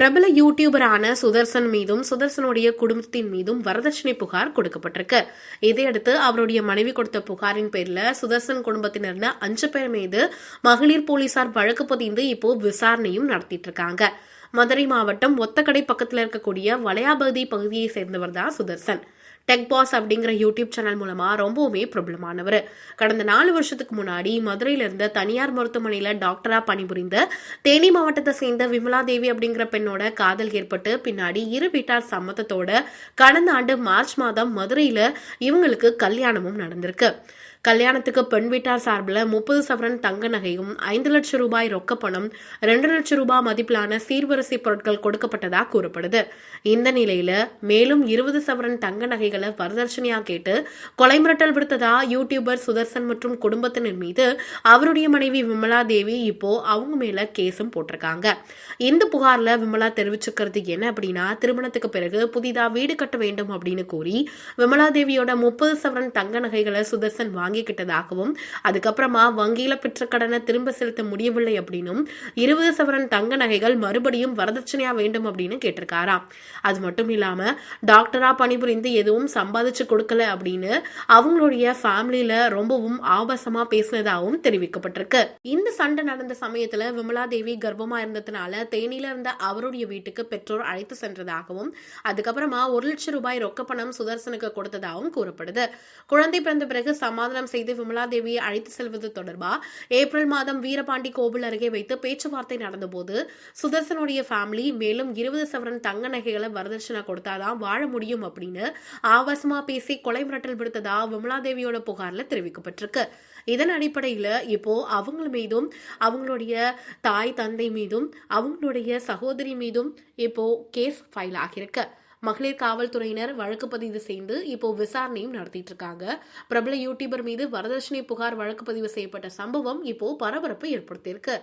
பிரபல யூடியூபரான சுதர்சன் மீதும் சுதர்சனுடைய குடும்பத்தின் மீதும் வரதட்சணை புகார் கொடுக்கப்பட்டிருக்கு. இதையடுத்து அவருடைய மனைவி கொடுத்த புகாரின் பேரில் சுதர்சன் குடும்பத்தினர்ல அஞ்சு பேர் மீது மகளிர் போலீசார் வழக்கு பதிந்து இப்போ விசாரணையும் நடத்திட்டு இருக்காங்க மதுரை மாவட்டம் ஒத்தக்கடை பக்கத்தில் இருக்கக்கூடிய வளையாபதி பகுதியை சேர்ந்தவர் தான் சுதர்சன். டெக் பாஸ் அப்படிங்கிற யூடியூப் சேனல் மூலமா ரொம்பவுமே பிரபலமானவர். கடந்த நாலு வருஷத்துக்கு முன்னாடி மதுரையில இருந்த தனியார் மருத்துவமனையில டாக்டரா பணிபுரிந்த தேனி மாவட்டத்தை சேர்ந்த விமலா தேவி அப்படிங்கிற பெண்ணோட காதல் ஏற்பட்டு பின்னாடி இரு வீட்டார் சம்மதத்தோட கடந்த ஆண்டு மார்ச் மாதம் மதுரையில இவங்களுக்கு கல்யாணமும் நடந்திருக்கு. கல்யாணத்துக்கு பெண் வீட்டார் சார்பில் முப்பது சவரன் தங்க நகையும் ஐந்து லட்சம் ரூபாய் ரொக்க பணம் ரெண்டு லட்சம் ரூபாய் மதிப்பிலான சீர்வரிசை பொருட்கள் கொடுக்கப்பட்டதாக கூறப்படுது. இந்த நிலையில மேலும் இருபது சவரன் தங்க நகைகள் வரதட்சணையா கேட்டு கொலை மிரட்டல் விடுத்ததா யூடியூபர் சுதர்சன் மற்றும் குடும்பத்தினர் மீது அவருடைய மனைவி விமலா தேவி இப்போ அவங்க மேல கேஸும் போட்டிருக்காங்க. இந்த புகார்ல விமலா தெரிவிச்சுக்கிறது என்ன அப்படின்னா திருமணத்துக்கு பிறகு புதிதா வீடு கட்ட வேண்டும் அப்படின்னு கூறி விமலா தேவியோட முப்பது சவரன் தங்க நகைகளை சுதர்சன் வாங்கிக்கிட்டதாகவும் அதுக்கப்புறமா வங்கியில பெற்ற கடனை திரும்ப செலுத்த முடியவில்லை அப்படின்னும் இருபது சவரன் தங்க நகைகள் மறுபடியும் வரதட்சணையா வேண்டும் அப்படின்னு கேட்டிருக்காராம். அது மட்டும் இல்லாம டாக்டரா பணிபுரிந்து எதுவும் எதுவும் சம்பாதிச்சு கொடுக்கல அப்படின்னு அவங்களுடைய ஃபேமிலியில ரொம்பவும் ஆபாசமா பேசினதாகவும் தெரிவிக்கப்பட்டிருக்கு. இந்த சண்டை நடந்த சமயத்துல விமலா தேவி கர்ப்பமா இருந்ததுனால தேனியில இருந்த அவருடைய வீட்டுக்கு பெற்றோர் அழைத்து சென்றதாகவும் அதுக்கப்புறமா ஒரு லட்சம் ரூபாய் ரொக்க பணம் சுதர்சனுக்கு கொடுத்ததாகவும் கூறப்படுது. குழந்தை பிறந்த பிறகு சமாதானம் செய்து விமலா தேவியை அழைத்து செல்வது தொடர்பா ஏப்ரல் மாதம் வீரபாண்டி கோவில் அருகே வைத்து பேச்சுவார்த்தை நடந்தபோது சுதர்சனுடைய ஃபேமிலி மேலும் இருபது சவரன் தங்க நகைகளை வரதட்சணை கொடுத்தாதான் வாழ முடியும் அப்படின்னு ஆபாசமா பேசி கொலை மிரட்டல் விடுத்ததா விமலாதேவியோட புகார்ல தெரிவிக்கப்பட்டிருக்கு. இதன் அடிப்படையில் இப்போ அவங்க மீதும் அவங்களுடைய தாய் தந்தை மீதும் அவங்களுடைய சகோதரி மீதும் இப்போ கேஸ் ஃபைல் ஆகியிருக்கு. மகளிர் காவல்துறையினர் வழக்கு பதிவு செய்து இப்போ விசாரணையும் நடத்திட்டு இருக்காங்க. பிரபல யூடியூபர் மீது வரதட்சணை புகார் வழக்கு பதிவு செய்யப்பட்ட சம்பவம் இப்போ பரபரப்பு ஏற்படுத்தியிருக்கு.